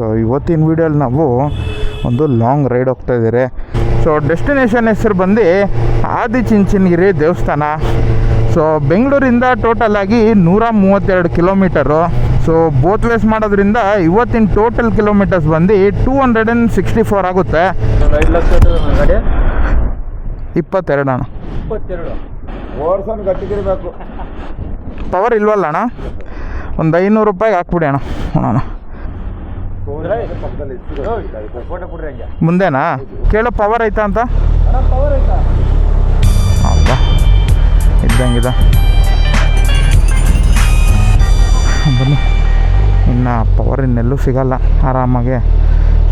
So ಇವತ್ತಿನ ವೀಡಿಯೋಲಿ ನಾವು ಒಂದು ಲಾಂಗ್ ರೈಡ್ ಹೋಗ್ತಾ ಇದ್ದೀರಿ. ಸೊ ಡೆಸ್ಟಿನೇಷನ್ ಹೆಸರು ಬಂದು ಆದಿಚುಂಚನಗಿರಿ ದೇವಸ್ಥಾನ. ಸೊ ಬೆಂಗಳೂರಿಂದ ಟೋಟಲ್ ಆಗಿ ನೂರ ಮೂವತ್ತೆರಡು ಕಿಲೋಮೀಟರು ಸೊ ಬೋತ್ ವೇಸ್ ಮಾಡೋದ್ರಿಂದ ಇವತ್ತಿನ ಟೋಟಲ್ ಕಿಲೋಮೀಟರ್ಸ್ ಬಂದು two hundred and sixty four ಆಗುತ್ತೆ. ಇಪ್ಪತ್ತೆರಡು ಅಣ್ಣ. ಪವರ್ ಇಲ್ವಲ್ಲ ಅಣ್ಣ? ಒಂದು ಐನೂರು ರೂಪಾಯಿಗೆ ಹಾಕ್ಬಿಡಿ ಅಣ್ಣ ಅಣ್ಣ ಪಕ್ಕದಲ್ಲಿ ಫೋಟೋ ಕೊಡ್ರಿ ಹಂಗೆ ಮುಂದೆನಾ? ಕೇಳೋ ಪವರ್ ಐತಾ ಅಂತ? ಹೌದಾ? ಇದ್ದಂಗಿದೆ. ಬನ್ನಿ. ಇನ್ನು ಪವರ್ ಇನ್ನೆಲ್ಲೂ ಸಿಗಲ್ಲ. ಆರಾಮಾಗಿ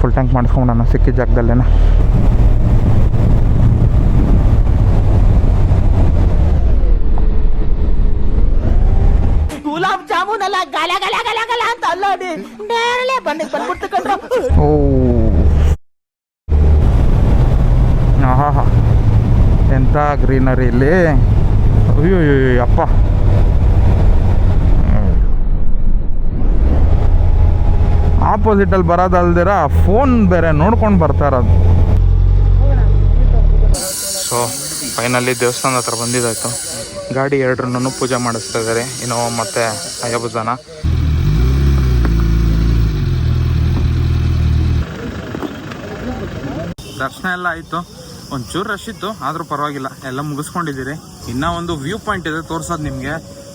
ಫುಲ್ ಟ್ಯಾಂಕ್ ಮಾಡಿಸ್ಕೊಂಡು ನಾನು ಸಿಕ್ಕಿದ ಜಾಗದಲ್ಲೇನ? ಬಣ್ಣಿಗೆ ಬಂದ್ಬಿಡ್ತು ಕಣ್ರು ಓ ಆಹಾ ಎಂಥ ಗ್ರೀನರಿ ಇಲ್ಲಿ ಅಯ್ಯೋ, ಅಪ್ಪ ಆಪೋಸಿಟಲ್ಲಿ ಬರೋದಲ್ದಿರ ಫೋನ್ ಬೇರೆ ನೋಡ್ಕೊಂಡು ಬರ್ತಾ ಇರೋದು. ಸೊ ಫೈನಲಿ ದೇವಸ್ಥಾನ ಹತ್ರ ಬಂದಿದ್ದಾಯ್ತು. ಗಾಡಿ ಎರಡ್ರನ್ನೂ ಪೂಜೆ ಮಾಡಿಸ್ತಾ ಇದ್ದಾರೆ ಇನ್ನು ಮತ್ತೆ ಅಯ್ಯಬುಜಾನ ದರ್ಶನ ಎಲ್ಲ ಆಯಿತು. ಒಂಚೂರು ರಶ್ ಇತ್ತು, ಆದರೂ ಪರವಾಗಿಲ್ಲ. ಎಲ್ಲ ಮುಗಿಸ್ಕೊಂಡಿದ್ದೀರಿ. ಇನ್ನೂ ಒಂದು ವ್ಯೂ ಪಾಯಿಂಟ್ ಇದೆ ತೋರಿಸೋದು ನಿಮಗೆ.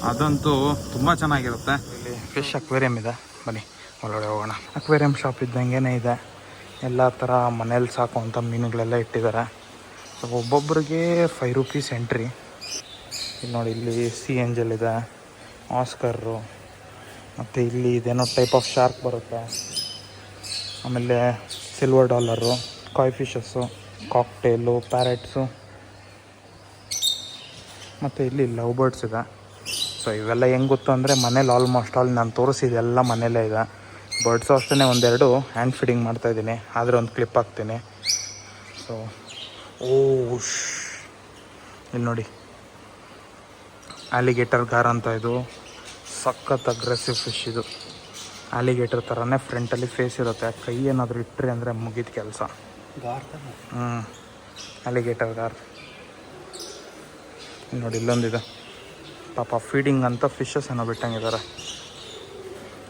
ಅದಂತೂ ತುಂಬ ಚೆನ್ನಾಗಿರುತ್ತೆ. ಇಲ್ಲಿ ಫಿಶ್ ಅಕ್ವೇರಿಯಂ ಇದೆ. ಬನ್ನಿ, ಒಳಗಡೆ ಹೋಗೋಣ. ಅಕ್ವೇರಿಯಂ ಶಾಪ್ ಇದ್ದಂಗೆ ಇದೆ. ಎಲ್ಲ ಥರ ಮನೇಲಿ ಸಾಕುವಂಥ ಮೀನುಗಳೆಲ್ಲ ಇಟ್ಟಿದ್ದಾರೆ. ಸೊ ಒಬ್ಬೊಬ್ಬರಿಗೆ ಫೈವ್ ರುಪೀಸ್ ಎಂಟ್ರಿ ಇಲ್ಲಿ ನೋಡಿ, ಇಲ್ಲಿ ಸಿ ಏಂಜಲ್ ಇದೆ ಆಸ್ಕರ್ರು ಮತ್ತು ಇಲ್ಲಿ ಇದೇನೋ ಟೈಪ್ ಆಫ್ ಶಾರ್ಕ್ ಬರುತ್ತೆ. ಆಮೇಲೆ silver dollar koi fishes, cockatiel, parrots. ಮತ್ತು ಇಲ್ಲಿ ಲವ್ ಬರ್ಡ್ಸ್ ಇದೆ. ಸೊ ಇವೆಲ್ಲ ಹೆಂಗೆ ಗೊತ್ತು ಅಂದರೆ ಮನೇಲಿ ಆಲ್ಮೋಸ್ಟ್ ಆಲ್ ನಾನು ತೋರಿಸಿದೆಲ್ಲ ಮನೇಲೇ ಇದೆ. ಬರ್ಡ್ಸು ಅಷ್ಟೇ ಒಂದೆರಡು ಹ್ಯಾಂಡ್ ಫೀಡಿಂಗ್ ಮಾಡ್ತಾಯಿದ್ದೀನಿ ಆದರೆ ಒಂದು ಕ್ಲಿಪ್ ಹಾಕ್ತೀನಿ. ಸೊ ಓ ಇಲ್ಲಿ ನೋಡಿ. ಆಲಿಗೇಟರ್ ಗಾರ್ ಅಂತ ಇದು. ಸಖತ್ ಅಗ್ರೆಸಿವ್ ಫಿಶ್ ಇದು. ಆಲಿಗೇಟರ್ ಥರನೇ ಫ್ರಂಟಲ್ಲಿ ಫೇಸ್ ಇರುತ್ತೆ. ಕೈ ಏನಾದರೂ ಇಟ್ಟರೆ ಅಂದರೆ ಮುಗಿದ ಕೆಲಸ. ಹ್ಞೂ ಅಲಿಗೇಟರ್ ಗಾರ್ ನೋಡಿ ಇಲ್ಲೊಂದಿದೆ. ಪಾಪ ಫೀಡಿಂಗ್ ಅಂತ ಫಿಶಸ್ ಏನೋ ಬಿಟ್ಟಂಗಿದ್ದಾರೆ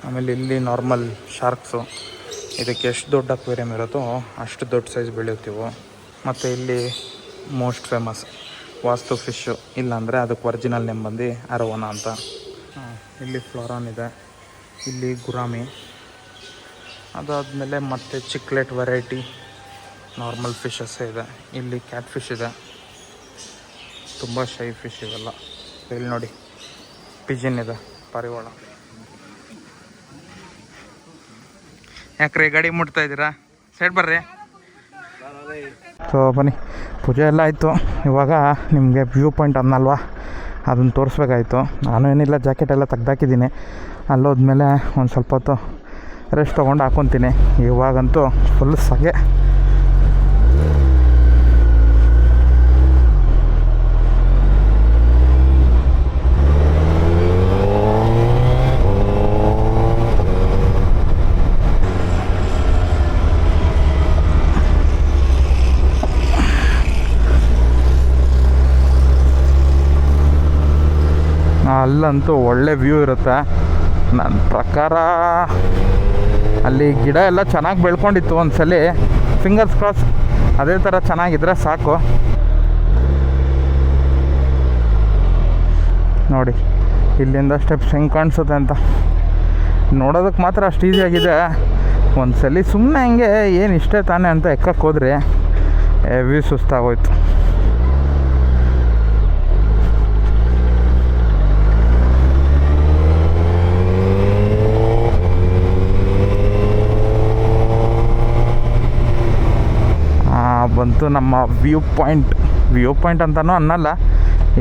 ಆಮೇಲೆ ಇಲ್ಲಿ ನಾರ್ಮಲ್ ಶಾರ್ಕ್ಸು ಇದಕ್ಕೆ ಎಷ್ಟು ದೊಡ್ಡ ಅಕ್ವೇರಿಯಂ ಇರುತ್ತೋ ಅಷ್ಟು ದೊಡ್ಡ ಸೈಜ್ ಬೆಳೆಯುತ್ತೀವೋ. ಮತ್ತು ಇಲ್ಲಿ ಮೋಸ್ಟ್ ಫೇಮಸ್ ವಾಸ್ತು ಫಿಶ್ಶು ಇಲ್ಲಾಂದರೆ ಅದಕ್ಕೆ ಒರಿಜಿನಲ್ ನೇಮ್ ಬಂದು ಅರವನ ಅಂತ. ಇಲ್ಲಿ ಫ್ಲೋರಾನ್ ಇದೆ. ಇಲ್ಲಿ ಗುರಾಮಿ. ಅದಾದಮೇಲೆ ಮತ್ತೆ ಚಿಕ್ಲೆಟ್ ವೆರೈಟಿ ನಾರ್ಮಲ್ ಫಿಶಸ್ ಇದೆ. ಇಲ್ಲಿ ಕ್ಯಾಟ್ ಫಿಶ್ ಇದೆ. ತುಂಬ ಶೈ ಫಿಶ್ ಇವೆಲ್ಲ. ಇಲ್ಲಿ ನೋಡಿ ಪಿಜಿನ್ ಇದೆ, ಪಾರಿವಾಳ. ಯಾಕ್ರಿ ಗಾಡಿ ಮುಟ್ತಾ ಇದ್ದೀರಾ? ಸೈಡ್ ಬರ್ರಿ. ಸೊ ಬನ್ನಿ. ಪೂಜೆ ಎಲ್ಲ ಆಯಿತು. ಇವಾಗ ನಿಮಗೆ ವ್ಯೂ ಪಾಯಿಂಟ್ ಅನ್ನಲ್ವಾ? ಅದನ್ನು ತೋರಿಸ್ಬೇಕಾಯ್ತು. ನಾನು ಏನಿಲ್ಲ ಜಾಕೆಟ್ ಎಲ್ಲ ತೆಗ್ದಾಕಿದ್ದೀನಿ. ಅಲ್ಲೋದ್ಮೇಲೆ ಒಂದು ಸ್ವಲ್ಪ ಹೊತ್ತು ರೆಸ್ಟ್ ತೊಗೊಂಡು ಹಾಕೊತೀನಿ. ಇವಾಗಂತೂ ಫುಲ್ ಸಗೆ. ಅಲ್ಲಂತೂ ಒಳ್ಳೆ ವ್ಯೂ ಇರುತ್ತೆ. ನನ್ನ ಪ್ರಕಾರ ಅಲ್ಲಿ ಗಿಡ ಎಲ್ಲ ಚೆನ್ನಾಗಿ ಬೆಳ್ಕೊಂಡಿತ್ತು ಒಂದ್ಸಲಿ. ಫಿಂಗರ್ಸ್ ಕ್ರಾಸ್ ಅದೇ ಥರ ಚೆನ್ನಾಗಿದ್ರೆ ಸಾಕು. ನೋಡಿ, ಇಲ್ಲಿಂದ ಸ್ಟೆಪ್ಸ್ ಹೆಂಗೆ ಕಾಣಿಸುತ್ತೆ ಅಂತ. ನೋಡೋದಕ್ಕೆ ಮಾತ್ರ ಅಷ್ಟು ಈಸಿಯಾಗಿದೆ ಒಂದು ಸಲ ಸುಮ್ಮನೆ ಹಂಗೆ ಏನು ಇಷ್ಟೇ ತಾನೆ ಅಂತ ಎಕ್ಕಕ್ಕೆ ಹೋದ್ರಿ. ಹೆವಿ ಸುಸ್ತಾಗೋಯ್ತು ಆ, ಬಂತು ನಮ್ಮ ವ್ಯೂ ಪಾಯಿಂಟ್ ವ್ಯೂ ಪಾಯಿಂಟ್ ಅಂತಲೂ ಅನ್ನಲ್ಲ.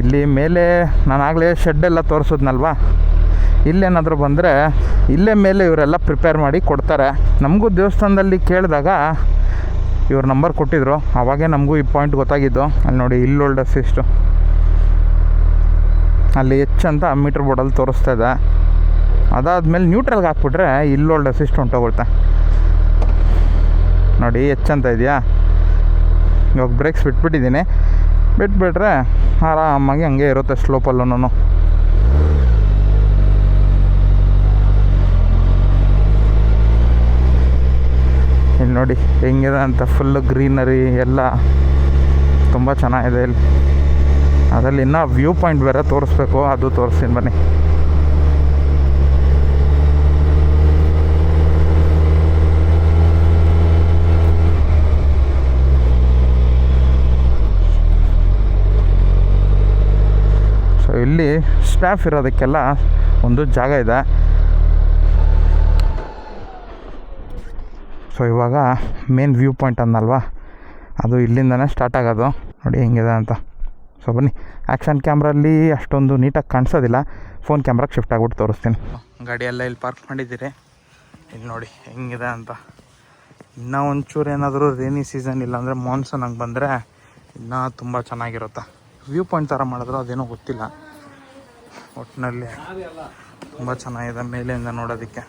ಇಲ್ಲಿ ಮೇಲೆ ನಾನು ಆಗಲೇ ಶೆಡ್ ಎಲ್ಲ ತೋರಿಸಿದ್ನಲ್ವಾ? ಇಲ್ಲೇನಾದರೂ ಬಂದರೆ ಇಲ್ಲೇ ಮೇಲೆ ಇವರೆಲ್ಲ ಪ್ರಿಪೇರ್ ಮಾಡಿ ಕೊಡ್ತಾರೆ. ನಮಗೂ ದೇವಸ್ಥಾನದಲ್ಲಿ ಕೇಳಿದಾಗ ಇವ್ರ ನಂಬರ್ ಕೊಟ್ಟಿದ್ರು. ಆವಾಗೇ ನಮಗೂ ಈ ಪಾಯಿಂಟ್ ಗೊತ್ತಾಗಿದ್ದು. ಅಲ್ಲಿ ನೋಡಿ ಇಲ್ಲೋಲ್ಡ್ ಅಸಿಸ್ಟು ಅಲ್ಲಿ ಎಚ್ ಅಂತ ಮೀಟ್ರ್ ಬೋರ್ಡಲ್ಲಿ ತೋರಿಸ್ತಾ ಇದೆ. ಅದಾದಮೇಲೆ ನ್ಯೂಟ್ರಲ್ಗೆ ಹಾಕ್ಬಿಟ್ರೆ ಇಲ್ಲೋಲ್ಡ್ ಅಸಿಸ್ಟ್ ಹೊಂಟೋಗುತ್ತೆ ನೋಡಿ, ಹೆಚ್ಚಂತ ಇದೆಯಾ? ಇವಾಗ ಬ್ರೇಕ್ಸ್ ಬಿಟ್ಬಿಟ್ಟಿದ್ದೀನಿ. ಬಿಟ್ಬಿಟ್ರೆ ಆರಾಮಾಗಿ ಹಂಗೆ ಇರುತ್ತೆ ಸ್ಲೋಪಲ್ಲೂ ಇಲ್ಲಿ ನೋಡಿ ಹೆಂಗಿದೆ ಅಂತ ಫುಲ್ಲು ಗ್ರೀನರಿ ಎಲ್ಲ ತುಂಬ ಚೆನ್ನಾಗಿದೆ ಇಲ್ಲಿ. ಅದರಲ್ಲಿ ಇನ್ನೂ ವ್ಯೂ ಪಾಯಿಂಟ್ ಬೇರೆ ತೋರಿಸ್ಬೇಕು, ಅದು ತೋರಿಸ್ತೀನಿ ಬನ್ನಿ. ಇಲ್ಲಿ ಸ್ಟಾಫ್ ಇರೋದಕ್ಕೆಲ್ಲ ಒಂದು ಜಾಗ ಇದೆ. ಸೊ ಇವಾಗ ಮೇನ್ ವ್ಯೂ ಪಾಯಿಂಟ್ ಅಂದಲ್ವಾ ಅದು ಇಲ್ಲಿಂದನೇ ಸ್ಟಾರ್ಟ್ ಆಗೋದು. ನೋಡಿ ಹೆಂಗಿದೆ ಅಂತ. ಸೊ ಬನ್ನಿ. ಆ್ಯಕ್ಷನ್ ಕ್ಯಾಮ್ರಲ್ಲಿ ಅಷ್ಟೊಂದು ನೀಟಾಗಿ ಕಾಣಿಸೋದಿಲ್ಲ. ಫೋನ್ ಕ್ಯಾಮ್ರಾಗೆ ಶಿಫ್ಟ್ ಆಗ್ಬಿಟ್ಟು ತೋರಿಸ್ತೀನಿ. ಗಾಡಿಯೆಲ್ಲ ಇಲ್ಲಿ ಪಾರ್ಕ್ ಮಾಡಿದ್ದೀರಿ. ಇಲ್ಲಿ ನೋಡಿ ಹೆಂಗಿದೆ ಅಂತ. ಇನ್ನೂ ಒಂಚೂರು ಏನಾದರೂ ರೇನಿ ಸೀಸನ್ ಇಲ್ಲಾಂದರೆ ಮಾನ್ಸೂನ್ ಹಂಗೆ ಬಂದರೆ ಇನ್ನೂ ತುಂಬ ಚೆನ್ನಾಗಿರುತ್ತೆ. ವ್ಯೂ ಪಾಯಿಂಟ್ ಥರ ಮಾಡಿದ್ರೂ ಅದೇನೋ ಗೊತ್ತಿಲ್ಲ. ಒಟ್ಟಿನಲ್ಲಿ ತುಂಬ ಚೆನ್ನಾಗಿದೆ ಮೇಲಿಂದ ನೋಡೋದಕ್ಕೆ.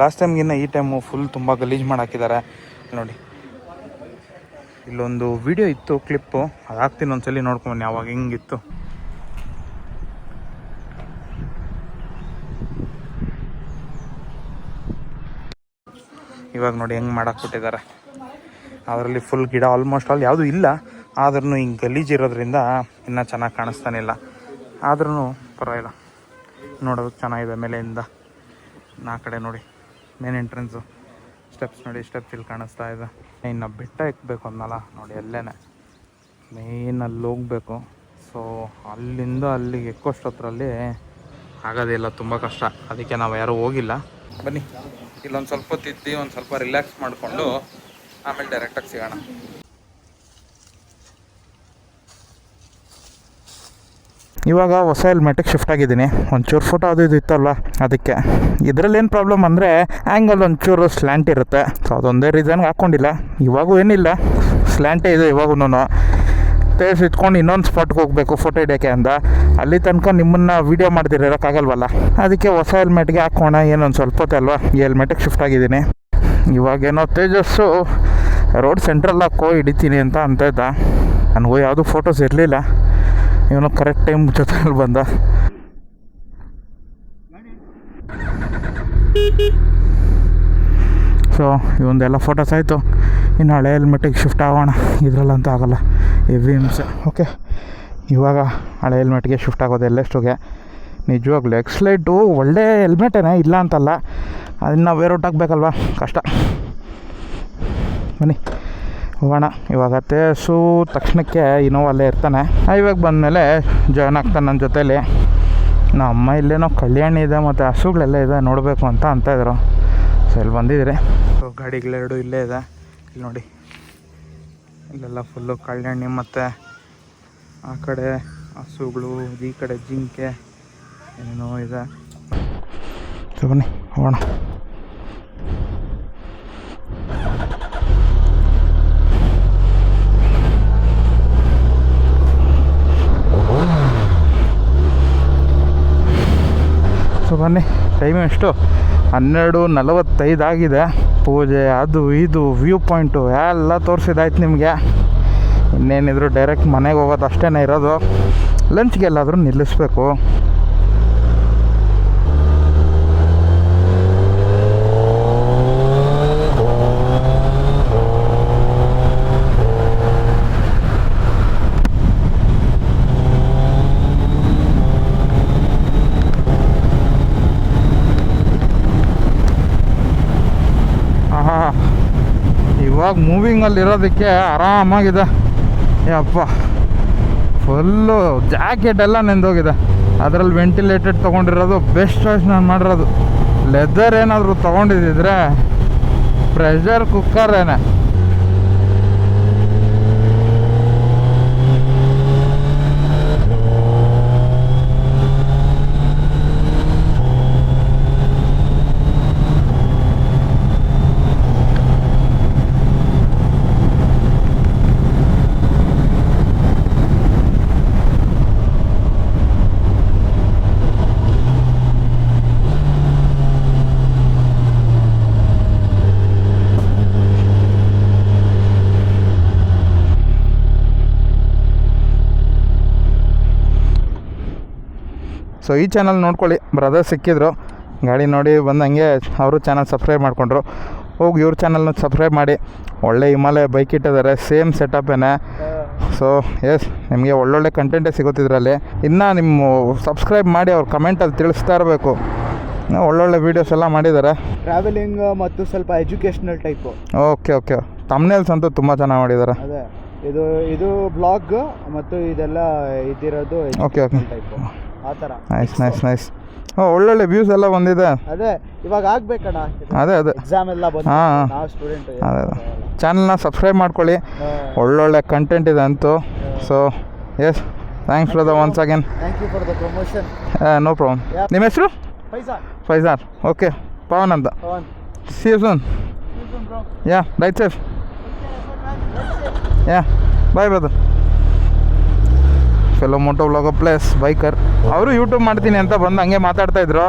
ಲಾಸ್ಟ್ ಟೈಮ್ಗಿನ್ನ ಈ ಟೈಮು ಫುಲ್ ತುಂಬ ಗಲೀಜು ಮಾಡಾಕಿದ್ದಾರೆ ನೋಡಿ. ಇಲ್ಲೊಂದು ವಿಡಿಯೋ ಇತ್ತು ಕ್ಲಿಪ್ಪು ಅದು ಹಾಕ್ತೀನಿ ಒಂದ್ಸಲಿ ನೋಡ್ಕೊಂಡು ಅವಾಗ ಹೆಂಗಿತ್ತು. ಇವಾಗ ನೋಡಿ ಹೆಂಗೆ ಮಾಡಾಕ್ಬಿಟ್ಟಿದ್ದಾರೆ ಅದರಲ್ಲಿ ಫುಲ್ ಗಿಡ ಆಲ್ಮೋಸ್ಟ್ ಆಲ್ ಯಾವುದೂ ಇಲ್ಲ. ಆದ್ರೂ ಹಿಂಗೆ ಗಲೀಜಿರೋದ್ರಿಂದ ಇನ್ನೂ ಚೆನ್ನಾಗಿ ಕಾಣಿಸ್ತಾನಿಲ್ಲ ಆದ್ರೂ ಪರವಾಗಿಲ್ಲ. ನೋಡೋದಕ್ಕೆ ಚೆನ್ನಾಗಿದೆ ಮೇಲೆಯಿಂದ. ನಾ ಕಡೆ ನೋಡಿ. ಮೇನ್ ಎಂಟ್ರೆನ್ಸು ಸ್ಟೆಪ್ಸ್ ನೋಡಿ ಸ್ಟೆಪ್ಸ್ ಇಲ್ಲಿ ಕಾಣಿಸ್ತಾ ಇದೆ. ಇನ್ನು ಬೆಟ್ಟ ಎಕ್ಕಬೇಕು ಅಂದಲ್ಲ ನೋಡಿ ಅಲ್ಲೇ ಮೇನ್ ಅಲ್ಲಿ ಹೋಗ್ಬೇಕು. ಸೊ ಅಲ್ಲಿಂದ ಅಲ್ಲಿಗೆ ಎಕ್ಕೋಷ್ಟೊತ್ತರಲ್ಲಿ ಆಗೋದಿಲ್ಲ ತುಂಬ ಕಷ್ಟ. ಅದಕ್ಕೆ ನಾವು ಯಾರೂ ಹೋಗಿಲ್ಲ. ಬನ್ನಿ. ಇಲ್ಲೊಂದು ಸ್ವಲ್ಪ ತಿದ್ದಿ, ಒಂದು ಸ್ವಲ್ಪ ರಿಲ್ಯಾಕ್ಸ್ ಮಾಡಿಕೊಂಡು ಆಮೇಲೆ ಡೈರೆಕ್ಟಾಗಿ ಸಿಗೋಣ. ಇವಾಗ ಹೊಸ ಹೆಲ್ಮೆಟಿಗೆ ಶಿಫ್ಟ್ ಆಗಿದ್ದೀನಿ. ಒಂಚೂರು ಫೋಟೋ ಅದು ಇದು ಇತ್ತಲ್ಲ, ಅದಕ್ಕೆ. ಇದರಲ್ಲಿ ಏನು ಪ್ರಾಬ್ಲಮ್ ಅಂದರೆ ಆ್ಯಂಗಲ್ ಒಂಚೂರು ಸ್ಲ್ಯಾಂಟ್ ಇರುತ್ತೆ. ಸೊ ಅದೊಂದೇ ರೀಸನ್ಗೆ ಹಾಕ್ಕೊಂಡಿಲ್ಲ ಇವಾಗೂ ಏನಿಲ್ಲ. ಸ್ಲ್ಯಾಂಟೇ ಇದೆ ಇವಾಗೂ ತೇರ್ಸ್ ಇಟ್ಕೊಂಡು ಇನ್ನೊಂದು ಸ್ಪಾಟ್ಗೆ ಹೋಗಬೇಕು ಫೋಟೋ ಹಿಡಿಯೋಕ್ಕೆ ಅಂತ. ಅಲ್ಲಿ ತನಕ ನಿಮ್ಮನ್ನು ವೀಡಿಯೋ ಮಾಡ್ದಿರೋಕ್ಕಾಗಲ್ವಲ್ಲ ಅದಕ್ಕೆ ಹೊಸ ಹೆಲ್ಮೆಟ್ಗೆ ಹಾಕೋಣ ಏನೊಂದು ಸ್ವಲ್ಪ ಹೊತ್ತೆ ಅಲ್ವಾ? ಈ ಹೆಲ್ಮೆಟಿಗೆ ಶಿಫ್ಟ್ ಆಗಿದ್ದೀನಿ. ಇವಾಗೇನೋ ತೇಜಸ್ಸು. ರೋಡ್ ಸೆಂಟ್ರಲ್ ಹಾಕೋ, ಹಿಡಿತೀನಿ ಅಂತ ಅಂತ ಇದ್ದ. ನನಗೂ ಯಾವುದೂ ಫೋಟೋಸ್ ಇರಲಿಲ್ಲ. ಇವನು ಕರೆಕ್ಟ್ ಟೈಮ್ ಜೊತೆಯಲ್ಲಿ ಬಂದ. ಸೊ ಇವೊಂದೆಲ್ಲ ಫೋಟೋಸ್ ಆಯಿತು. ಇನ್ನು ಹಳೆ ಹೆಲ್ಮೆಟಿಗೆ ಶಿಫ್ಟ್ ಆಗೋಣ. ಇದರಲ್ಲಂತೂ ಆಗೋಲ್ಲ. ಹೆವಿ ಹಿಂಸೆ ಓಕೆ ಇವಾಗ ಹಳೆ ಹೆಲ್ಮೆಟ್ಗೆ ಶಿಫ್ಟ್ ಆಗೋದು ಎಲ್ಲೆಷ್ಟುಗೆ. ನಿಜವಾಗ್ಲೂ ಎಕ್ಸ್ಲೈಟು ಒಳ್ಳೆ ಹೆಲ್ಮೆಟೇನೆ ಇಲ್ಲ ಅಂತಲ್ಲ. ಅದನ್ನು ಬೇರೆ ಹಾಕ್ಬೇಕಲ್ವ ಕಷ್ಟ. ಬನ್ನಿ. ಹೋಗೋಣ. ಇವಾಗ ತೇಸು ತಕ್ಷಣಕ್ಕೆ ಇನೋವಲ್ಲೇ ಇರ್ತಾನೆ. ಇವಾಗ ಬಂದಮೇಲೆ ಜಾಯ್ನ್ ಆಗ್ತಾನೆ ನನ್ನ ಜೊತೇಲಿ. ನಮ್ಮ ಅಮ್ಮ ಇಲ್ಲೇನೋ ಕಲ್ಯಾಣಿ ಇದೆ ಮತ್ತು ಹಸುಗಳೆಲ್ಲ ಇದೆ ನೋಡಬೇಕು ಅಂತ ಅಂತ ಇದ್ರು. ಸೊ ಇಲ್ಲಿ ಬಂದಿದ್ದೀರಿ. ಸೊ ಗಾಡಿಗಳೆರಡು ಇಲ್ಲೇ ಇದೆ. ಇಲ್ಲಿ ನೋಡಿ. ಇಲ್ಲೆಲ್ಲ ಫುಲ್ಲು ಕಲ್ಯಾಣಿ ಮತ್ತು ಆ ಕಡೆ ಹಸುಗಳು, ಈ ಕಡೆ ಜಿಂಕೆ ಏನೇನೋ ಇದೆ. ಸೊ ಬನ್ನಿ, ಹೋಗೋಣ. ಸೊ ಬನ್ನಿ ಟೈಮ್ ಎಷ್ಟು? ಹನ್ನೆರಡು ನಲವತ್ತೈದು ಆಗಿದೆ. ಪೂಜೆ, ಅದು ಇದು ವ್ಯೂ ಪಾಯಿಂಟು ಎಲ್ಲ ತೋರಿಸಿದಾಯ್ತು ನಿಮಗೆ. ಇನ್ನೇನಿದ್ರು ಡೈರೆಕ್ಟ್ ಮನೆಗೆ ಹೋಗೋದು ಅಷ್ಟೇ ಇರೋದು. ಲಂಚ್ಗೆಲ್ಲಾದರೂ ನಿಲ್ಲಿಸ್ಬೇಕು ಆಹಾ ಮೂವಿಂಗಲ್ಲಿ ಇರೋದಕ್ಕೆ ಆರಾಮಾಗಿದೆ. ಯಪ್ಪ, ಫುಲ್ಲು ಜಾಕೆಟ್ ಎಲ್ಲ ನೆಂದೋಗಿದೆ. ಅದರಲ್ಲಿ ವೆಂಟಿಲೇಟೆಡ್ ತೊಗೊಂಡಿರೋದು ಬೆಸ್ಟ್ ಚಾಯ್ಸ್ ನಾನು ಮಾಡಿರೋದು. ಲೆದರ್ ಏನಾದರೂ ತೊಗೊಂಡಿದ್ದಿದ್ರೆ ಪ್ರೆಷರ್ ಕುಕ್ಕರೇನೆ ಸೊ ಈ ಚಾನಲ್ ನೋಡ್ಕೊಳ್ಳಿ. ಬ್ರದರ್ ಸಿಕ್ಕಿದ್ರು. ಗಾಡಿ ನೋಡಿ ಬಂದಂಗೆ ಅವರು ಚಾನಲ್ ಸಬ್ಸ್ಕ್ರೈಬ್ ಮಾಡಿಕೊಂಡ್ರು. ಹೋಗಿ ಇವ್ರ ಚಾನಲ್ನ ಸಬ್ಸ್ಕ್ರೈಬ್ ಮಾಡಿ. ಒಳ್ಳೆ ಹಿಮಾಲಯ ಬೈಕ್ ಇಟ್ಟಿದ್ದಾರೆ. ಸೇಮ್ ಸೆಟಪ್ಪೇನೆ ಸೊ ಎಸ್ ನಿಮಗೆ ಒಳ್ಳೊಳ್ಳೆ ಕಂಟೆಂಟೇ ಸಿಗುತ್ತಿದ್ರಲ್ಲಿ. ಇನ್ನು ನಿಮ್ಮ ಸಬ್ಸ್ಕ್ರೈಬ್ ಮಾಡಿ ಅವ್ರು ಕಮೆಂಟಲ್ಲಿ ತಿಳಿಸ್ತಾ ಇರಬೇಕು. ಒಳ್ಳೊಳ್ಳೆ ವೀಡಿಯೋಸ್ ಎಲ್ಲ ಮಾಡಿದ್ದಾರೆ. ಟ್ರಾವೆಲಿಂಗ್ ಮತ್ತು ಸ್ವಲ್ಪ educational type okay okay thumbnails ಅಂತೂ ತುಂಬ ಚೆನ್ನಾಗಿ ಮಾಡಿದ್ದಾರೆ. ಅದೇ. ಇದು ಇದು ಬ್ಲಾಗ್ ಮತ್ತು ಇದೆಲ್ಲ ಇದಿರೋದು ಓಕೆ okay. ಆ ಥರ. ನೈಸ್ ನೈಸ್ ನೈಸ್ ಓ ಒಳ್ಳೊಳ್ಳೆ ವ್ಯೂಸ್ ಎಲ್ಲ ಬಂದಿದೆ. ಅದೇ ಇವಾಗ ಆಗ್ಬೇಕಣ್ಣ. ಅದೇ ಅದೇ. ಎಕ್ಸಾಮ್ ಎಲ್ಲ ಬಂದು ಹಾ. ನಾವು ಸ್ಟೂಡೆಂಟ್ ಅದೇ ಅದೇ. ಚಾನಲ್ನ ಸಬ್ಸ್ಕ್ರೈಬ್ ಮಾಡ್ಕೊಳ್ಳಿ. ಒಳ್ಳೊಳ್ಳೆ ಕಂಟೆಂಟ್ ಇದೆ ಅಂತೂ. So yes thanks for the once again thank you for the promotion no problem ನಿಮ್ಮ ಹೆಸರು? ಫೈಸಾರ್ ಫೈಜಾರ್ ಓಕೆ ಪವನ್ ಅಂತ Pavan see you soon ya right safe ya bye brother fellow moto vlogger plus biker ಅವರು YouTube ಮಾಡ್ತೀನಿ ಅಂತ ಬಂದು ಹಂಗೆ ಮಾತಾಡ್ತಾ ಇದ್ರು.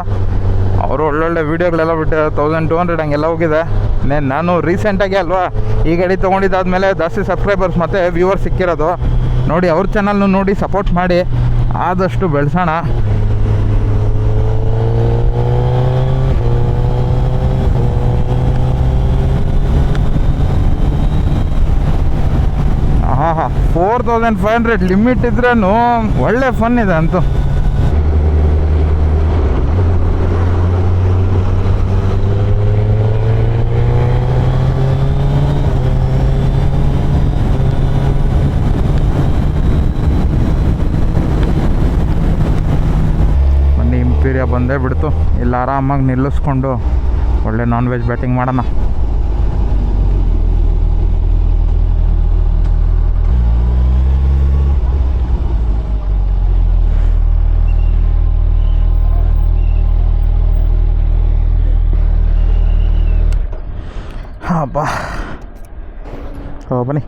ಅವರು ಒಳ್ಳೊಳ್ಳೆ ವೀಡಿಯೋಗಳೆಲ್ಲ ಬಿಟ್ಟು ತೌಸಂಡ್ ಟು ಹಂಡ್ರೆಡ್ ಹಂಗೆಲ್ಲ ಹೋಗಿದೆ. ನೇ, ನಾನು ರೀಸೆಂಟಾಗಿ ಅಲ್ವಾ? ಈ ಗಾಡಿ ತೊಗೊಂಡಿದ್ದಾದ್ಮೇಲೆ ಜಾಸ್ತಿ ಸಬ್ಸ್ಕ್ರೈಬರ್ಸ್ ಮತ್ತು ವ್ಯೂವರ್ಸ್ ಸಿಕ್ಕಿರೋದು. ನೋಡಿ, ಅವ್ರ ಚಾನಲ್ನು ನೋಡಿ ಸಪೋರ್ಟ್ ಮಾಡಿ. ಆದಷ್ಟು ಬೆಳೆಸೋಣ ಹಾಂ ಹಾಂ four thousand five hundred limit ಇದ್ರೂ ಒಳ್ಳೆ ಫನ್ ಇದೆ ಅಂತೂ. ಬನ್ನಿ ಬಂದೇ ಬಿಡ್ತು. ಇಲ್ಲಿ ಆರಾಮಾಗಿ ನಿಲ್ಲಿಸ್ಕೊಂಡು ಒಳ್ಳೆ ನಾನ್ ವೆಜ್ ಬ್ಯಾಟಿಂಗ್ ಮಾಡೋಣ. ಹಾಂ ಸೊ ಬನ್ನಿ.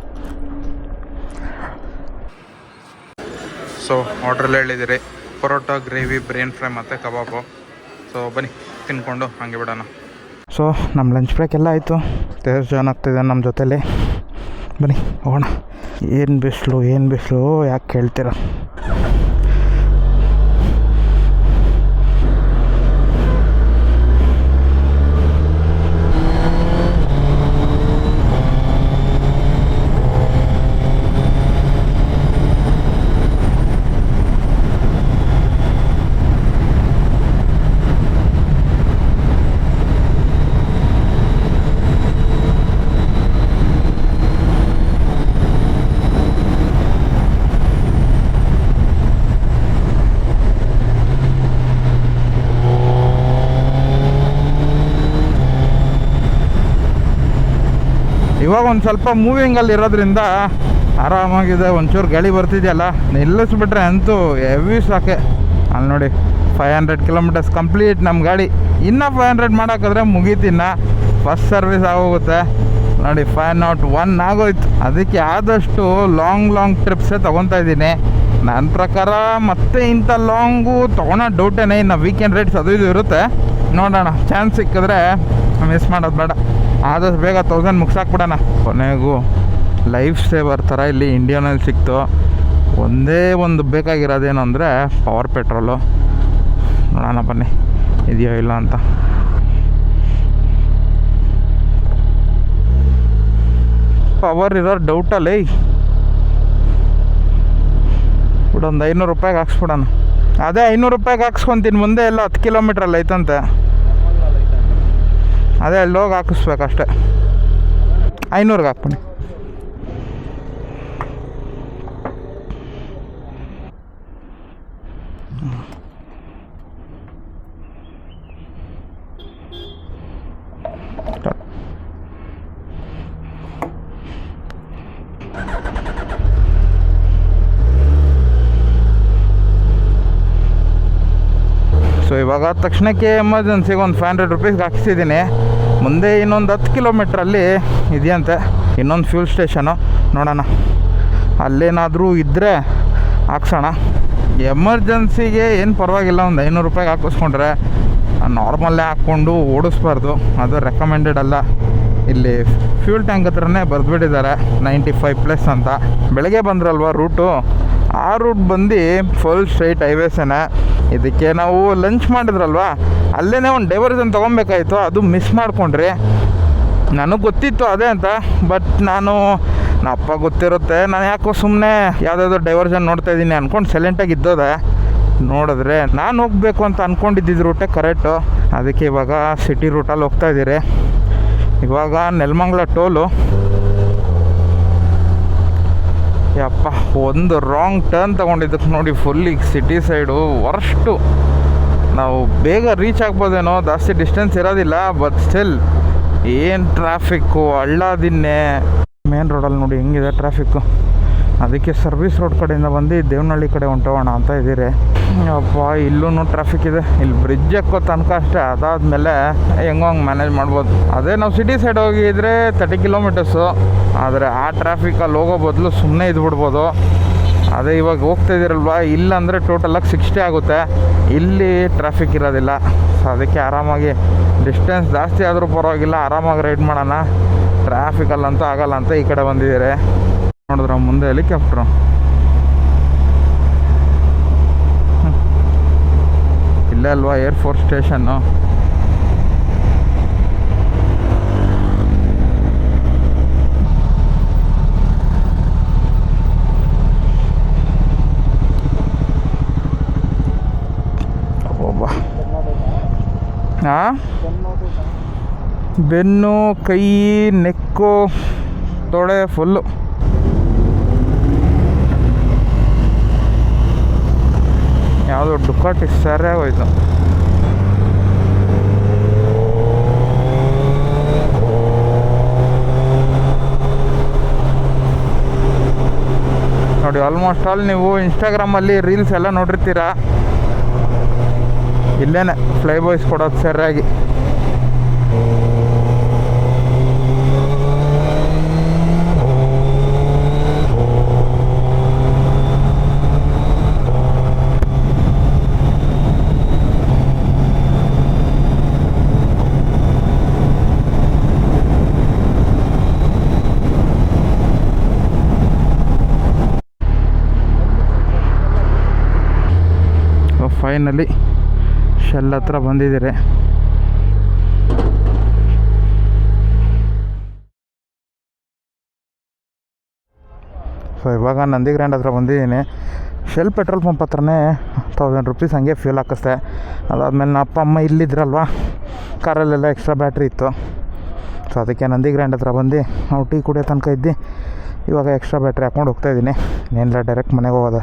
ಸೊ ಆರ್ಡ್ರಲ್ಲಿ ಹೇಳಿದಿರಿ ಪರೋಟ ಗ್ರೇವಿ ಬ್ರೇನ್ ಫ್ರೈ ಮತ್ತು ಕಬಾಬು. ಸೊ ಬನ್ನಿ ತಿನ್ಕೊಂಡು ಹಾಗೆ ಬಿಡೋಣ. ಸೊ ನಮ್ಮ ಲಂಚ್ ಬ್ರೇಕ್ ಎಲ್ಲ ಆಯಿತು. ತೇಜ್ ಜಾಯ್ನ್ ಆಗ್ತಿದ್ದಾನೆ ನಮ್ಮ ಜೊತೇಲಿ. ಬನ್ನಿ ಹೋಗೋಣ. ಏನು ಬಿಸಿಲು ಏನು ಬಿಸಿಲು ಯಾಕೆ ಕೇಳ್ತೀರ? ಇವಾಗ ಒಂದು ಸ್ವಲ್ಪ ಮೂವಿಂಗಲ್ಲಿ ಇರೋದ್ರಿಂದ ಆರಾಮಾಗಿದೆ. ಒಂಚೂರು ಗಾಳಿ ಬರ್ತಿದೆಯಲ್ಲ, ನಿಲ್ಲಿಸ್ಬಿಟ್ರೆ ಅಂತೂ ಹೆವಿ ಸಾಕೆ ಅಲ್ಲಿ ನೋಡಿ ಫೈವ್ ಹಂಡ್ರೆಡ್ ಕಿಲೋಮೀಟರ್ಸ್ ಕಂಪ್ಲೀಟ್ ನಮ್ಮ ಗಾಡಿ. ಇನ್ನೂ ಫೈವ್ ಹಂಡ್ರೆಡ್ ಮಾಡೋಕ್ಕಾದ್ರೆ ಮುಗೀತಿನ್ನ ಫಸ್ಟ್ ಸರ್ವಿಸ್ ಆಗೋಗುತ್ತೆ. ನೋಡಿ ಫೈವ್ ನಾಟ್ ಒನ್ ಆಗೋಯ್ತು. ಅದಕ್ಕೆ ಆದಷ್ಟು ಲಾಂಗ್ ಲಾಂಗ್ ಟ್ರಿಪ್ಸೇ ತೊಗೊತಾ ಇದ್ದೀನಿ. ನನ್ನ ಪ್ರಕಾರ ಮತ್ತೆ ಇಂಥ ಲಾಂಗು ತೊಗೊಳೋ ಡೌಟೇನೆ ಇನ್ನು ವೀಕೆಂಡ್ ರೇಟ್ಸ್ ಅದು ಇದು ಇರುತ್ತೆ. ನೋಡೋಣ ಚಾನ್ಸ್ ಸಿಕ್ಕಿದ್ರೆ ಮಿಸ್ ಮಾಡೋದು ಬೇಡ. ಆದಷ್ಟು ಬೇಗ ತೌಸಂಡ್ ಮುಗ್ಸಾಕ್ಬಿಡೋಣ. ಕೊನೆಗೂ ಲೈಫ್ ಸೇವರ್ ಥರ ಇಲ್ಲಿ ಇಂಡಿಯಾನಲ್ಲಿ ಸಿಕ್ತು. ಒಂದೇ ಒಂದು ಬೇಕಾಗಿರೋದೇನು ಅಂದರೆ ಪವರ್ ಪೆಟ್ರೋಲು ನೋಡೋಣ ಬನ್ನಿ, ಇದೆಯೋ ಇಲ್ಲ ಅಂತ. ಪವರ್ ಇರೋ ಡೌಟಲ್ಲಿ ಬಿಡೊಂದು ಐನೂರು ರೂಪಾಯಿಗೆ ಹಾಕ್ಸ್ಬಿಡೋಣ. ಅದೇ ಐನೂರು ರೂಪಾಯಿಗೆ ಹಾಕ್ಸ್ಕೊತೀನಿ, ಮುಂದೆ ಎಲ್ಲ ಹತ್ತು ಕಿಲೋಮೀಟ್ರಲ್ಲಿ ಐತಂತೆ. ಅದೇ ಅಲ್ಲಿ ಹೋಗಿ ಹಾಕಿಸ್ಬೇಕಷ್ಟೆ. ಐನೂರಿಗೆ ಹಾಕ್ಬಿಡಿ. ಸೊ ಇವಾಗ ತಕ್ಷಣಕ್ಕೆ ಎಮರ್ಜೆನ್ಸಿಗೆ ಒಂದು ಫೈವ್ ಹಂಡ್ರೆಡ್ ರುಪೀಸ್ಗೆ ಹಾಕಿಸಿದ್ದೀನಿ. ಮುಂದೆ ಇನ್ನೊಂದು ಹತ್ತು ಕಿಲೋಮೀಟ್ರಲ್ಲಿ ಇದೆಯಂತೆ. ಇನ್ನೊಂದು ಫ್ಯೂಲ್ ಸ್ಟೇಷನು ನೋಡೋಣ. ಅಲ್ಲೇನಾದರೂ ಇದ್ದರೆ ಹಾಕ್ಸೋಣ. ಎಮರ್ಜೆನ್ಸಿಗೆ ಏನು ಪರವಾಗಿಲ್ಲ. ಒಂದು ಐನೂರು ರೂಪಾಯಿಗೆ ಹಾಕಿಸ್ಕೊಂಡ್ರೆ ನಾರ್ಮಲ್ಲೇ ಹಾಕ್ಕೊಂಡು ಓಡಿಸ್ಬಾರ್ದು. ಅದು ರೆಕಮೆಂಡೆಡ್ ಅಲ್ಲ. ಇಲ್ಲಿ ಫ್ಯೂಲ್ ಟ್ಯಾಂಕ್ ಹತ್ರನೇ ಬರೆದ್ಬಿಟ್ಟಿದ್ದಾರೆ. ನೈಂಟಿ ಫೈವ್ ಪ್ಲಸ್ ಅಂತ. ಬೆಳಗ್ಗೆ ಬಂದ್ರಲ್ವ ರೂಟು ಆ ರೂಟ್ ಬಂದು ಫುಲ್ ಸ್ಟ್ರೈಟ್ ಹೈವೇಸೇನೆ ಇದಕ್ಕೆ ನಾವು ಲಂಚ್ ಮಾಡಿದ್ರಲ್ವಾ? ಅಲ್ಲೇ ಒಂದು ಡೈವರ್ಜನ್ ತೊಗೊಬೇಕಾಯ್ತು. ಅದು ಮಿಸ್ ಮಾಡಿಕೊಂಡ್ರಿ. ನನಗೆ ಗೊತ್ತಿತ್ತು ಅದೇ ಅಂತ. ಬಟ್ ನಾನು ನಮ್ಮ ಅಪ್ಪ ಗೊತ್ತಿರುತ್ತೆ. ನಾನು ಯಾಕೋ ಸುಮ್ಮನೆ ಯಾವುದಾದ್ರು ಡೈವರ್ಜನ್ ನೋಡ್ತಾ ಇದ್ದೀನಿ ಅಂದ್ಕೊಂಡು ಸೈಲೆಂಟಾಗಿ ಇದ್ದೋದೆ. ನೋಡಿದ್ರೆ ನಾನು ಹೋಗಬೇಕು ಅಂತ ಅಂದ್ಕೊಂಡಿದ್ದಿದ್ದು ರೂಟೇ ಕರೆಕ್ಟು ಅದಕ್ಕೆ ಇವಾಗ ಸಿಟಿ ರೂಟಲ್ಲಿ ಹೋಗ್ತಾ ಇದ್ದೀರಿ. ಇವಾಗ ನೆಲಮಂಗ್ಲ ಟೋಲು ಯಪ್ಪ, ಒಂದು ರಾಂಗ್ ಟರ್ನ್ ತೊಗೊಂಡಿದ್ದಕ್ಕೆ ನೋಡಿ ಫುಲ್ ಈಗ ಸಿಟಿ ಸೈಡು ವರ್ಷ್ಟು ನಾವು ಬೇಗ ರೀಚ್ ಆಗ್ಬೋದೇನೋ, ಜಾಸ್ತಿ ಡಿಸ್ಟೆನ್ಸ್ ಇರೋದಿಲ್ಲ ಬಟ್ ಸ್ಟಿಲ್ ಏನು ಟ್ರಾಫಿಕ್ಕು ಹಳ್ಳಾದಿನ್ನೇ ಮೇನ್ ರೋಡಲ್ಲಿ ನೋಡಿ ಹೆಂಗಿದೆ ಟ್ರಾಫಿಕ್ಕು ಅದಕ್ಕೆ ಸರ್ವಿಸ್ ರೋಡ್ ಕಡೆಯಿಂದ ಬಂದು ದೇವನಹಳ್ಳಿ ಕಡೆ ಹೊಂಟೋಗೋಣ ಅಂತ ಇದ್ದೀರಿ. ಅಪ್ಪ ಇಲ್ಲೂ ಟ್ರಾಫಿಕ್ ಇದೆ. ಇಲ್ಲಿ ಬ್ರಿಡ್ಜ್ ಎಕ್ಕೋ ತನಕ ಅಷ್ಟೇ. ಅದಾದಮೇಲೆ ಹೆಂಗೋ ಹಂಗೆ ಮ್ಯಾನೇಜ್ ಮಾಡ್ಬೋದು. ಅದೇ ನಾವು ಸಿಟಿ ಸೈಡ್ ಹೋಗಿದ್ರೆ ತರ್ಟಿ ಕಿಲೋಮೀಟರ್ಸು ಆದರೆ ಆ ಟ್ರಾಫಿಕಲ್ಲಿ ಹೋಗೋ ಬದಲು ಸುಮ್ಮನೆ ಇದ್ಬಿಡ್ಬೋದು. ಅದೇ ಇವಾಗ ಹೋಗ್ತಾ ಇದ್ದೀರಲ್ವ? ಇಲ್ಲಾಂದರೆ ಟೋಟಲಾಗಿ ಸಿಕ್ಸ್ಟಿ ಆಗುತ್ತೆ. ಇಲ್ಲಿ ಟ್ರಾಫಿಕ್ ಇರೋದಿಲ್ಲ. ಸೊ ಅದಕ್ಕೆ ಆರಾಮಾಗಿ ಡಿಸ್ಟೆನ್ಸ್ ಜಾಸ್ತಿ ಆದರೂ ಪರವಾಗಿಲ್ಲ. ಆರಾಮಾಗಿ ರೈಡ್ ಮಾಡೋಣ. ಟ್ರಾಫಿಕಲ್ಲಂತೂ ಆಗಲ್ಲ ಅಂತ ಈ ಕಡೆ ಬಂದಿದ್ದೀರಿ. ನೋಡಿದ್ರ ಮುಂದೆ ಹೆಲಿಕಾಪ್ಟ್ರು. ಇಲ್ಲ ಅಲ್ವಾ ಏರ್ಫೋರ್ಸ್ ಸ್ಟೇಷನ್ನು ಬೆನ್ನು ಕೈ ನೆಕ್ಕು ತೊಡೆ ಫುಲ್ಲು. ಯಾವುದೋ ಡುಕಾಟಿ ಸರಿಯಾಗಿ ಹೋಯ್ತು ನೋಡಿ ಆಲ್ಮೋಸ್ಟ್ ಆಲ್ ನೀವು ಇನ್ಸ್ಟಾಗ್ರಾಮಲ್ಲಿ ರೀಲ್ಸ್ ಎಲ್ಲ ನೋಡಿರ್ತೀರಾ? ಇಲ್ಲೇನೆ ಫ್ಲೈ ಬಾಯ್ಸ್ ಕೊಡೋದು ಸರಿಯಾಗಿ. ಫೈನಲಿ ಶೆಲ್ ಹತ್ರ ಬಂದಿದ್ದೀರಿ. ಸೊ ಇವಾಗ ನಂದಿ ಗ್ರ್ಯಾಂಡ್ ಹತ್ರ ಬಂದಿದ್ದೀನಿ. ಶೆಲ್ ಪೆಟ್ರೋಲ್ ಪಂಪ್ ಹತ್ರನೇ ತೌಸಂಡ್ ರುಪೀಸ್ ಹಂಗೆ ಫ್ಯೂಲ್ ಹಾಕಿಸ್ದೆ. ಅದಾದಮೇಲೆ ನಮ್ಮ ಅಪ್ಪ, ಅಮ್ಮ ಇಲ್ಲಿದ್ರಲ್ವ? ಕಾರಲ್ಲೆಲ್ಲ ಎಕ್ಸ್ಟ್ರಾ ಬ್ಯಾಟ್ರಿ ಇತ್ತು. ಸೊ ಅದಕ್ಕೆ ನಂದಿ ಗ್ರ್ಯಾಂಡ್ ಹತ್ರ ಬಂದು ನಾವು ಟೀ ಕುಡಿಯೋ ತನಕ ಇದ್ದು. ಇವಾಗ ಎಕ್ಸ್ಟ್ರಾ ಬ್ಯಾಟ್ರಿ ಹಾಕ್ಕೊಂಡು ಹೋಗ್ತಾಯಿದ್ದೀನಿ ಏನಿಲ್ಲ ಡೈರೆಕ್ಟ್ ಮನೆಗೆ ಹೋಗೋದು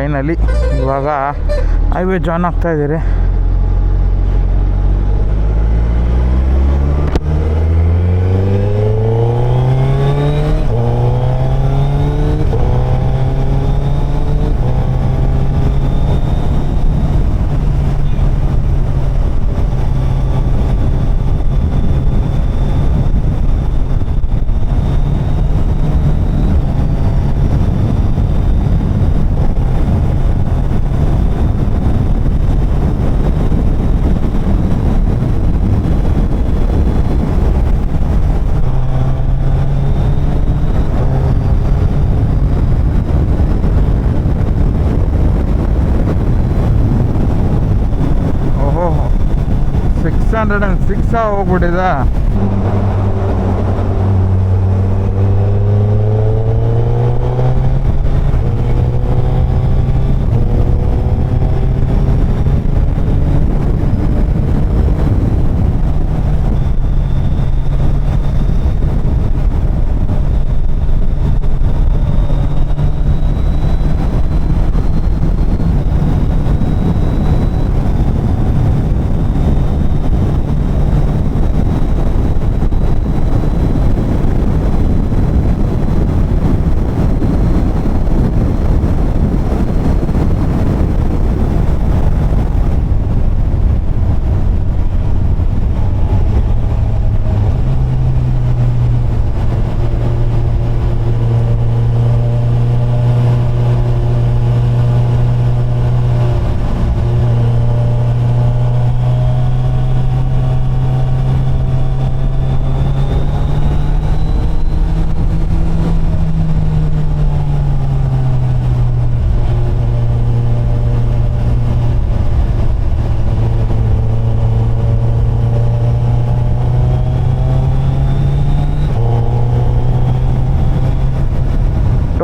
ಫೈನಲಿ ಇವಾಗ ಹೈವೇ ಜಾಯ್ನ್ ಆಗ್ತಾ ಇದ್ದೀರಿ ಓಹೋ ಸಿಕ್ಸ್ ಹಂಡ್ರೆಡ್ ಆ್ಯಂಡ್ ಸಿಕ್ಸ್ ಹೋಗ್ಬಿಟ್ಟಿದೆ?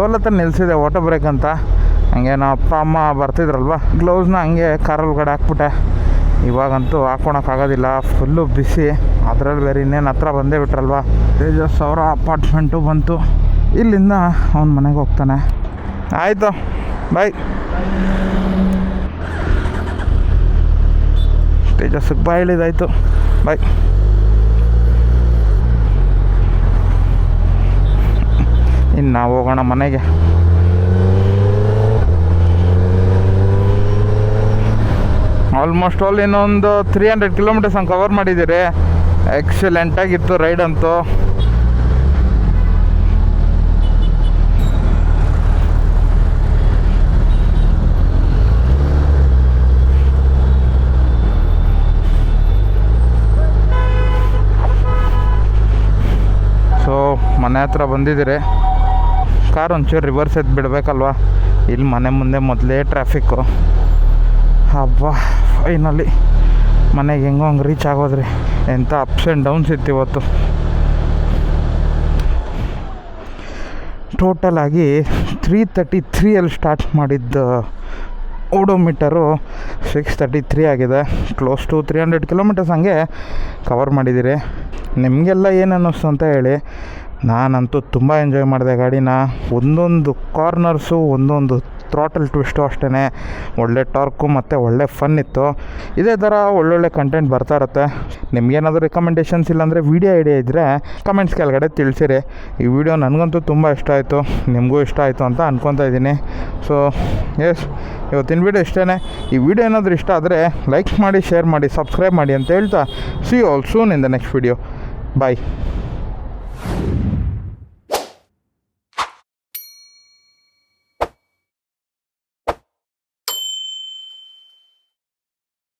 ಹತ್ರ ನಿಲ್ಸಿದೆ ವಾಟರ್ ಬ್ರೇಕ್ ಅಂತ. ಹಂಗೆ ನಮ್ಮ ಅಪ್ಪ, ಅಮ್ಮ ಬರ್ತಿದ್ರಲ್ವ? ಗ್ಲೌಸ್ನ ಹಂಗೆ ಕಾರ್ ಒಳಗಡೆ ಹಾಕ್ಬಿಟ್ಟೆ. ಇವಾಗಂತೂ ಹಾಕ್ಕೊಳಕ್ಕಾಗೋದಿಲ್ಲ ಫುಲ್ಲು ಬಿಸಿ ಅದರಲ್ಲಿ ಬೇರೆ ಇನ್ನೇನು ಹತ್ರ ಬಂದೇ ಬಿಟ್ರಲ್ವ? ತೇಜಸ್ ಅವರ ಅಪಾರ್ಟ್ಮೆಂಟು ಬಂತು. ಇಲ್ಲಿಂದ ಅವನ ಮನೆಗೆ ಹೋಗ್ತಾನೆ. ಆಯಿತು ಬಾಯ್ ತೇಜಸ್ಸಿಗೆ ಬಾಯ್ ಇಳಿದಾಯ್ತು ಬಾಯ್ ಇನ್ನು ನಾವು ಹೋಗೋಣ ಮನೆಗೆ. ಆಲ್ಮೋಸ್ಟ್ ಆಲ್ ಇನ್ನೊಂದು ತ್ರೀ ಹಂಡ್ರೆಡ್ ಕಿಲೋಮೀಟರ್ಸ್ ಹಂಗೆ ಕವರ್ ಮಾಡಿದ್ದೀರಿ. ಎಕ್ಸಲೆಂಟಾಗಿತ್ತು ರೈಡ್ ಅಂತೂ. ಸೊ ಮನೆ ಹತ್ರ ಬಂದಿದ್ದೀರಿ. ಕಾರ್ ಒಂಚೂರು ರಿವರ್ಸ್ ಎದ್ದು ಬಿಡಬೇಕಲ್ವ? ಇಲ್ಲಿ ಮನೆ ಮುಂದೆ ಮೊದಲೇ ಟ್ರಾಫಿಕ್ಕು ಹಬ್ಬ ಫೈನಲಿ ಮನೆಗೆ ಹೆಂಗೋ ಹಂಗೆ ರೀಚ್ ಆಗೋದ್ರಿ. ಎಂಥ ಅಪ್ಸ್ ಆ್ಯಂಡ್ ಡೌನ್ಸ್ ಇತ್ತು ಇವತ್ತು. ಟೋಟಲ್ ಆಗಿ ತ್ರೀ ತರ್ಟಿ ತ್ರೀಯಲ್ಲಿ ಸ್ಟಾರ್ಟ್ ಮಾಡಿದ್ದು ಓಡೋಮೀಟರು ಸಿಕ್ಸ್ ತರ್ಟಿ ತ್ರೀ ಆಗಿದೆ. Close to three hundred kilometres ಹಂಗೆ ಕವರ್ ಮಾಡಿದ್ದೀರಿ ನಿಮಗೆಲ್ಲ ಏನು ಅನ್ನಿಸ್ತು ಅಂತ ಹೇಳಿ. ನಾನಂತೂ ತುಂಬ ಎಂಜಾಯ್ ಮಾಡಿದೆ ಗಾಡಿನ. ಒಂದೊಂದು ಕಾರ್ನರ್ಸು ಒಂದೊಂದು ಥ್ರಾಟಲ್ ಟ್ವಿಸ್ಟು ಅಷ್ಟೇ ಒಳ್ಳೆ ಟಾರ್ಕು ಮತ್ತು ಒಳ್ಳೆ ಫನ್ ಇತ್ತು. ಇದೇ ಥರ ಒಳ್ಳೊಳ್ಳೆ ಕಂಟೆಂಟ್ ಬರ್ತಾ ಇರುತ್ತೆ. ನಿಮ್ಗೇನಾದರೂ ರೆಕಮೆಂಡೇಷನ್ಸ್ ಇಲ್ಲಾಂದರೆ ವೀಡಿಯೋ ಐಡಿಯಾ ಇದ್ದರೆ ಕಮೆಂಟ್ಸ್ ಕೆಳಗಡೆ ತಿಳಿಸಿರಿ. ಈ ವಿಡಿಯೋ ನನಗಂತೂ ತುಂಬ ಇಷ್ಟ ಆಯಿತು. ನಿಮಗೂ ಇಷ್ಟ ಆಯಿತು ಅಂತ ಅಂದ್ಕೊತಾ ಇದ್ದೀನಿ. ಸೊ ಎಸ್ ಇವತ್ತಿನ ವಿಡಿಯೋ ಇಷ್ಟೇ ಈ ವಿಡಿಯೋ ಏನಾದರೂ ಇಷ್ಟ ಆದರೆ ಲೈಕ್ ಮಾಡಿ ಶೇರ್ ಮಾಡಿ ಸಬ್ಸ್ಕ್ರೈಬ್ ಮಾಡಿ ಅಂತ ಹೇಳ್ತಾ. See all soon in the next video bye you